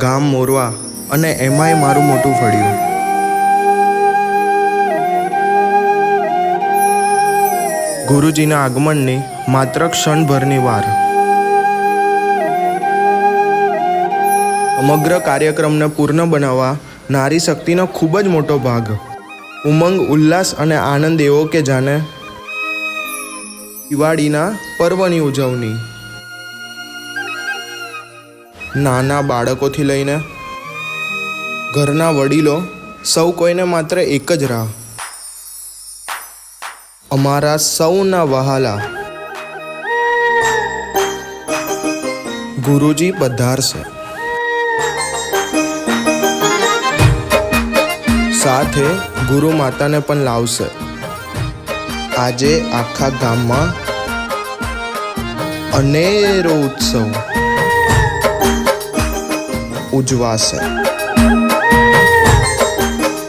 ગામ મોરવા અને એમાંય મારું મોટું ફળ્યું. ગુરુજીના આગમનની માત્ર ક્ષણભરની વાર. સમગ્ર કાર્યક્રમને પૂર્ણ બનાવવા નારી શક્તિનો ખૂબ જ મોટો ભાગ. ઉમંગ, ઉલ્લાસ અને આનંદ એવો કે જાણે દિવાળીના પર્વની ઉજવણી. નાના બાળકોથી લઈને ઘરના વડીલો, સૌ કોઈને માત્ર એક જ રાહ. અમારા સૌના વહાલા. ગુરુજી પધારશે. સાથે ગુરુ માતાને પણ લાવશે. આજે આખા ગામમાં અનેરો ઉત્સવ. Udvasa.